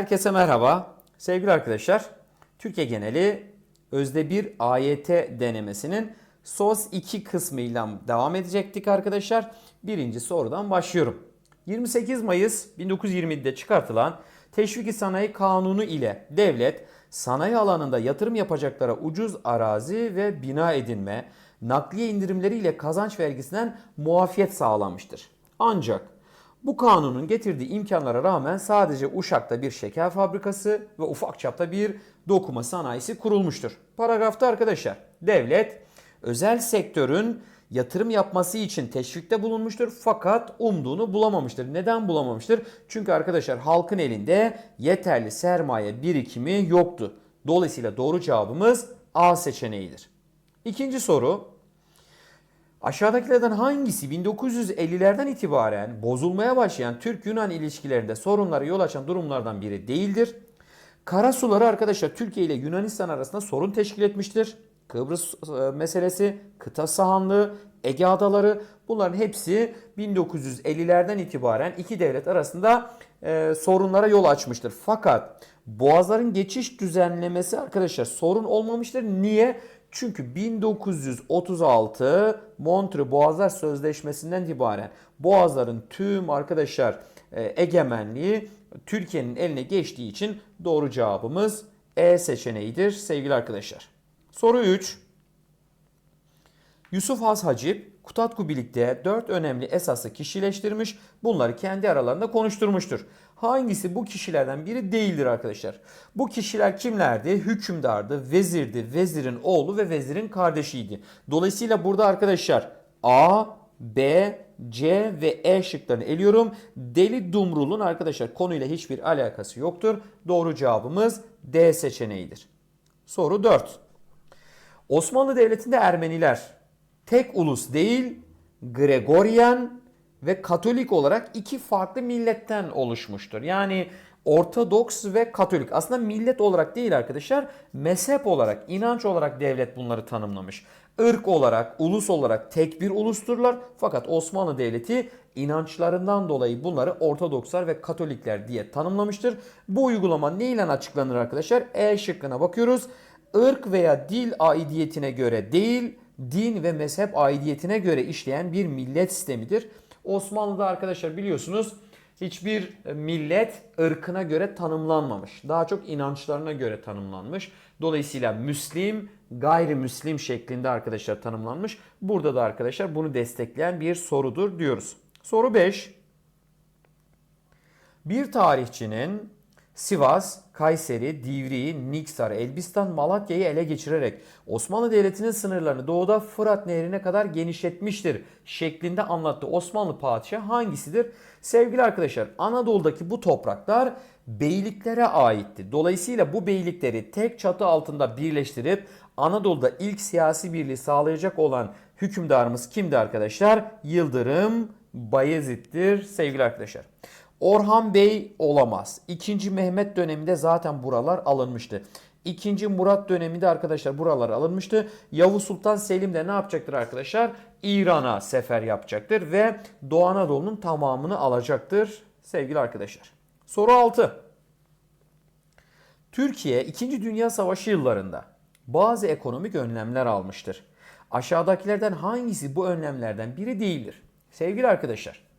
Herkese merhaba. Sevgili arkadaşlar, Türkiye geneli özde bir AYT denemesinin SOS 2 kısmıyla devam edecektik arkadaşlar. Birinci sorudan başlıyorum. 28 Mayıs 1920'de çıkartılan Teşviki Sanayi Kanunu ile devlet sanayi alanında yatırım yapacaklara ucuz arazi ve bina edinme, nakliye indirimleriyle kazanç vergisinden muafiyet sağlanmıştır. Ancak bu kanunun getirdiği imkanlara rağmen sadece Uşak'ta bir şeker fabrikası ve ufak çapta bir dokuma sanayisi kurulmuştur. Paragrafta arkadaşlar devlet özel sektörün yatırım yapması için teşvikte bulunmuştur fakat umduğunu bulamamıştır. Neden bulamamıştır? Çünkü arkadaşlar halkın elinde yeterli sermaye birikimi yoktu. Dolayısıyla doğru cevabımız A seçeneğidir. İkinci soru Aşağıdakilerden hangisi 1950'lerden itibaren bozulmaya başlayan Türk-Yunan ilişkilerinde sorunlara yol açan durumlardan biri değildir? Karasuları arkadaşlar Türkiye ile Yunanistan arasında sorun teşkil etmiştir. Kıbrıs e, meselesi, kıta sahanlığı, Ege adaları bunların hepsi 1950'lerden itibaren iki devlet arasında e, sorunlara yol açmıştır. Fakat boğazların geçiş düzenlemesi arkadaşlar sorun olmamıştır. Niye? Çünkü 1936 Montreux Boğazlar Sözleşmesi'nden itibaren Boğazların tüm arkadaşlar e, egemenliği Türkiye'nin eline geçtiği için doğru cevabımız E seçeneğidir sevgili arkadaşlar. Soru 3. Yusuf Has Hacip Kutatku birlikte 4 önemli esası kişileştirmiş. Bunları kendi aralarında konuşturmuştur. Hangisi bu kişilerden biri değildir arkadaşlar? Bu kişiler kimlerdi? Hükümdardı, vezirdi, vezirin oğlu ve vezirin kardeşiydi. Dolayısıyla burada arkadaşlar A, B, C ve E şıklarını eliyorum. Deli Dumrul'un arkadaşlar konuyla hiçbir alakası yoktur. Doğru cevabımız D seçeneğidir. Soru 4. Osmanlı Devleti'nde Ermeniler tek ulus değil, Gregorian ve Katolik olarak iki farklı milletten oluşmuştur. Yani Ortodoks ve Katolik. Aslında millet olarak değil arkadaşlar, mezhep olarak, inanç olarak devlet bunları tanımlamış. Irk olarak, ulus olarak tek bir ulusturlar. Fakat Osmanlı Devleti inançlarından dolayı bunları Ortodokslar ve Katolikler diye tanımlamıştır. Bu uygulama ne ile açıklanır arkadaşlar? E şıkkına bakıyoruz. Irk veya dil aidiyetine göre değil, din ve mezhep aidiyetine göre işleyen bir millet sistemidir. Osmanlı'da arkadaşlar biliyorsunuz hiçbir millet ırkına göre tanımlanmamış. Daha çok inançlarına göre tanımlanmış. Dolayısıyla Müslim, gayrimüslim şeklinde arkadaşlar tanımlanmış. Burada da arkadaşlar bunu destekleyen bir sorudur diyoruz. Soru 5. Bir tarihçinin Sivas, Kayseri, Divriği, Niksar, Elbistan, Malatya'yı ele geçirerek Osmanlı Devleti'nin sınırlarını doğuda Fırat Nehri'ne kadar genişletmiştir şeklinde anlattı. Osmanlı padişahı hangisidir? Sevgili arkadaşlar Anadolu'daki bu topraklar beyliklere aitti. Dolayısıyla bu beylikleri tek çatı altında birleştirip Anadolu'da ilk siyasi birliği sağlayacak olan hükümdarımız kimdi arkadaşlar? Yıldırım Bayezid'dir sevgili arkadaşlar. Orhan Bey olamaz. İkinci Mehmet döneminde zaten buralar alınmıştı. İkinci Murat döneminde arkadaşlar buralar alınmıştı. Yavuz Sultan Selim de ne yapacaktır arkadaşlar? İran'a sefer yapacaktır ve Doğu Anadolu'nun tamamını alacaktır sevgili arkadaşlar. Soru 6. Türkiye 2. Dünya Savaşı yıllarında bazı ekonomik önlemler almıştır. Aşağıdakilerden hangisi bu önlemlerden biri değildir? Sevgili arkadaşlar,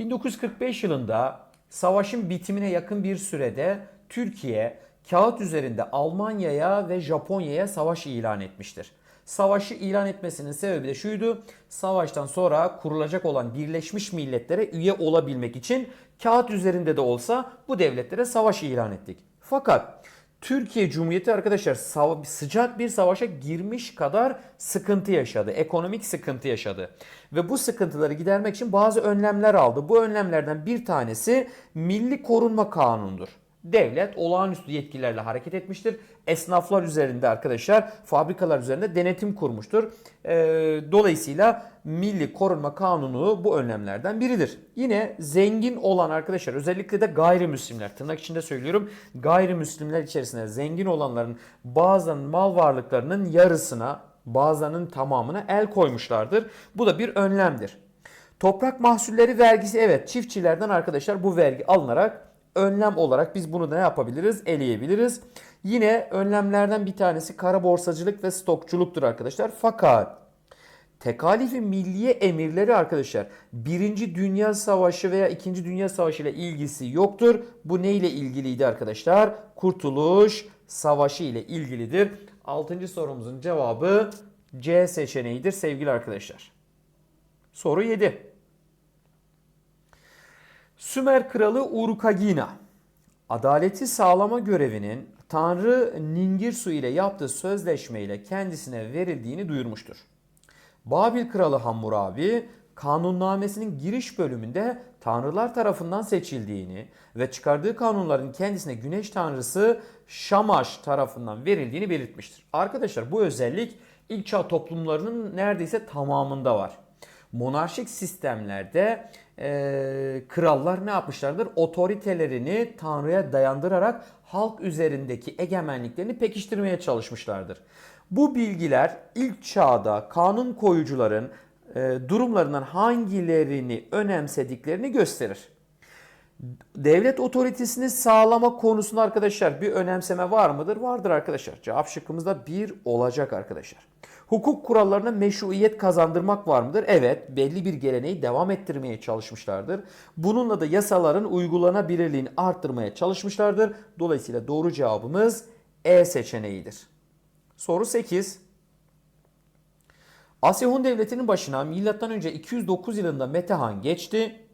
1945 yılında savaşın bitimine yakın bir sürede Türkiye kağıt üzerinde Almanya'ya ve Japonya'ya savaş ilan etmiştir. Savaşı ilan etmesinin sebebi de şuydu. Savaştan sonra kurulacak olan Birleşmiş Milletler'e üye olabilmek için kağıt üzerinde de olsa bu devletlere savaş ilan ettik. Fakat Türkiye Cumhuriyeti arkadaşlar sıcak bir savaşa girmiş kadar sıkıntı yaşadı. Ekonomik sıkıntı yaşadı. Ve bu sıkıntıları gidermek için bazı önlemler aldı. Bu önlemlerden bir tanesi Milli Korunma Kanunu'dur devlet olağanüstü yetkilerle hareket etmiştir. Esnaflar üzerinde arkadaşlar fabrikalar üzerinde denetim kurmuştur. Ee, dolayısıyla Milli Korunma Kanunu bu önlemlerden biridir. Yine zengin olan arkadaşlar özellikle de gayrimüslimler tırnak içinde söylüyorum gayrimüslimler içerisinde zengin olanların bazılarının mal varlıklarının yarısına bazılarının tamamına el koymuşlardır. Bu da bir önlemdir. Toprak mahsulleri vergisi evet çiftçilerden arkadaşlar bu vergi alınarak önlem olarak biz bunu da ne yapabiliriz? Eleyebiliriz. Yine önlemlerden bir tanesi kara borsacılık ve stokçuluktur arkadaşlar. Fakat tekalifi milliye emirleri arkadaşlar Birinci Dünya Savaşı veya İkinci Dünya Savaşı ile ilgisi yoktur. Bu ne ile ilgiliydi arkadaşlar? Kurtuluş Savaşı ile ilgilidir. Altıncı sorumuzun cevabı C seçeneğidir sevgili arkadaşlar. Soru 7. Sümer kralı Urukagina adaleti sağlama görevinin Tanrı Ningirsu ile yaptığı sözleşmeyle kendisine verildiğini duyurmuştur. Babil kralı Hammurabi kanunnamesinin giriş bölümünde tanrılar tarafından seçildiğini ve çıkardığı kanunların kendisine güneş tanrısı Şamaş tarafından verildiğini belirtmiştir. Arkadaşlar bu özellik ilk çağ toplumlarının neredeyse tamamında var. Monarşik sistemlerde e, krallar ne yapmışlardır? Otoritelerini Tanrı'ya dayandırarak halk üzerindeki egemenliklerini pekiştirmeye çalışmışlardır. Bu bilgiler ilk çağda kanun koyucuların e, durumlarından hangilerini önemsediklerini gösterir. Devlet otoritesini sağlama konusunda arkadaşlar bir önemseme var mıdır? Vardır arkadaşlar. Cevap şıkkımızda bir olacak arkadaşlar. Hukuk kurallarına meşruiyet kazandırmak var mıdır? Evet, belli bir geleneği devam ettirmeye çalışmışlardır. Bununla da yasaların uygulanabilirliğini arttırmaya çalışmışlardır. Dolayısıyla doğru cevabımız E seçeneğidir. Soru 8. Asya Hun Devleti'nin başına M.Ö. 209 yılında Metehan geçti.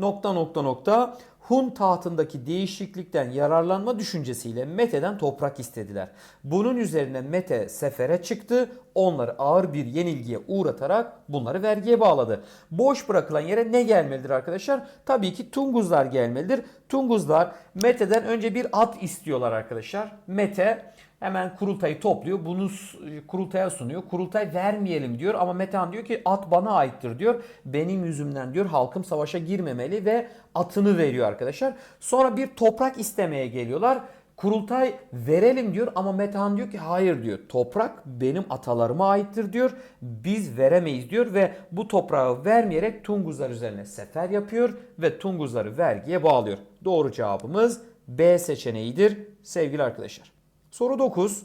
Nokta nokta nokta Hun tahtındaki değişiklikten yararlanma düşüncesiyle Mete'den toprak istediler. Bunun üzerine Mete sefere çıktı. Onları ağır bir yenilgiye uğratarak bunları vergiye bağladı. Boş bırakılan yere ne gelmelidir arkadaşlar? Tabii ki Tunguzlar gelmelidir. Tunguzlar Mete'den önce bir at istiyorlar arkadaşlar. Mete Hemen kurultayı topluyor. Bunu kurultaya sunuyor. Kurultay vermeyelim diyor ama Metehan diyor ki at bana aittir diyor. Benim yüzümden diyor halkım savaşa girmemeli ve atını veriyor arkadaşlar. Sonra bir toprak istemeye geliyorlar. Kurultay verelim diyor ama Metehan diyor ki hayır diyor. Toprak benim atalarıma aittir diyor. Biz veremeyiz diyor ve bu toprağı vermeyerek Tunguzlar üzerine sefer yapıyor ve Tunguzları vergiye bağlıyor. Doğru cevabımız B seçeneğidir sevgili arkadaşlar. Soru 9.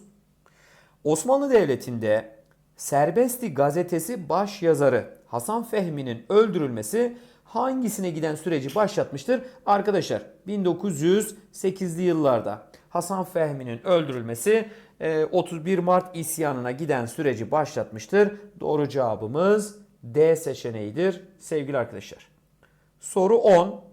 Osmanlı Devleti'nde Serbesti gazetesi baş yazarı Hasan Fehmi'nin öldürülmesi hangisine giden süreci başlatmıştır? Arkadaşlar 1908'li yıllarda Hasan Fehmi'nin öldürülmesi 31 Mart isyanına giden süreci başlatmıştır. Doğru cevabımız D seçeneğidir sevgili arkadaşlar. Soru 10.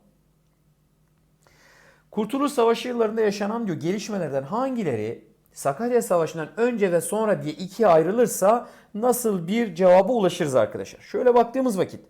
Kurtuluş Savaşı yıllarında yaşanan diyor gelişmelerden hangileri Sakarya Savaşı'ndan önce ve sonra diye ikiye ayrılırsa nasıl bir cevaba ulaşırız arkadaşlar? Şöyle baktığımız vakit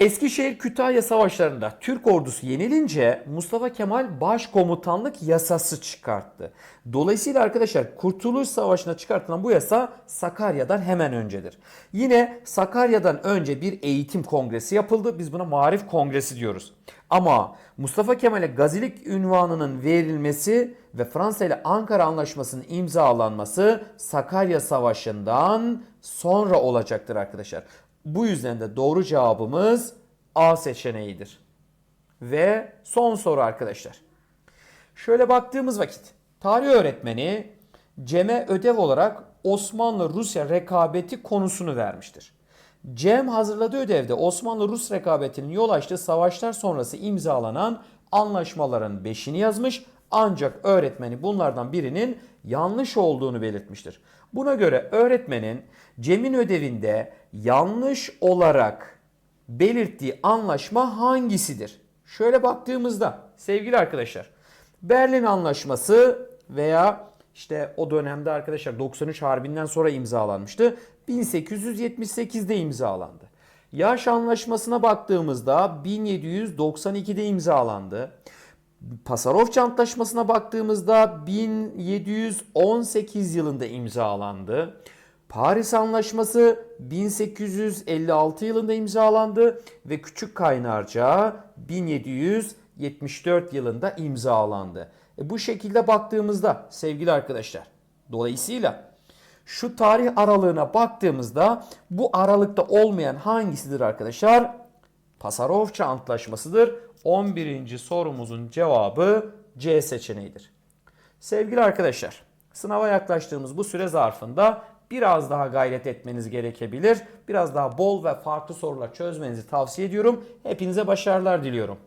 Eskişehir Kütahya savaşlarında Türk ordusu yenilince Mustafa Kemal başkomutanlık yasası çıkarttı. Dolayısıyla arkadaşlar Kurtuluş Savaşı'na çıkartılan bu yasa Sakarya'dan hemen öncedir. Yine Sakarya'dan önce bir eğitim kongresi yapıldı. Biz buna Marif Kongresi diyoruz. Ama Mustafa Kemal'e gazilik ünvanının verilmesi ve Fransa ile Ankara Anlaşması'nın imzalanması Sakarya Savaşı'ndan sonra olacaktır arkadaşlar. Bu yüzden de doğru cevabımız A seçeneğidir. Ve son soru arkadaşlar. Şöyle baktığımız vakit tarih öğretmeni Cem'e ödev olarak Osmanlı-Rusya rekabeti konusunu vermiştir. Cem hazırladığı ödevde Osmanlı-Rus rekabetinin yol açtığı savaşlar sonrası imzalanan anlaşmaların beşini yazmış ancak öğretmeni bunlardan birinin yanlış olduğunu belirtmiştir. Buna göre öğretmenin Cem'in ödevinde yanlış olarak belirttiği anlaşma hangisidir? Şöyle baktığımızda sevgili arkadaşlar Berlin Anlaşması veya işte o dönemde arkadaşlar 93 Harbi'nden sonra imzalanmıştı. 1878'de imzalandı. Yaş Anlaşması'na baktığımızda 1792'de imzalandı. Pasarofça Antlaşması'na baktığımızda 1718 yılında imzalandı. Paris Anlaşması 1856 yılında imzalandı ve Küçük Kaynarca 1774 yılında imzalandı. E bu şekilde baktığımızda sevgili arkadaşlar dolayısıyla şu tarih aralığına baktığımızda bu aralıkta olmayan hangisidir arkadaşlar? Pasarofça Antlaşması'dır. 11. sorumuzun cevabı C seçeneğidir. Sevgili arkadaşlar, sınava yaklaştığımız bu süre zarfında biraz daha gayret etmeniz gerekebilir. Biraz daha bol ve farklı sorular çözmenizi tavsiye ediyorum. Hepinize başarılar diliyorum.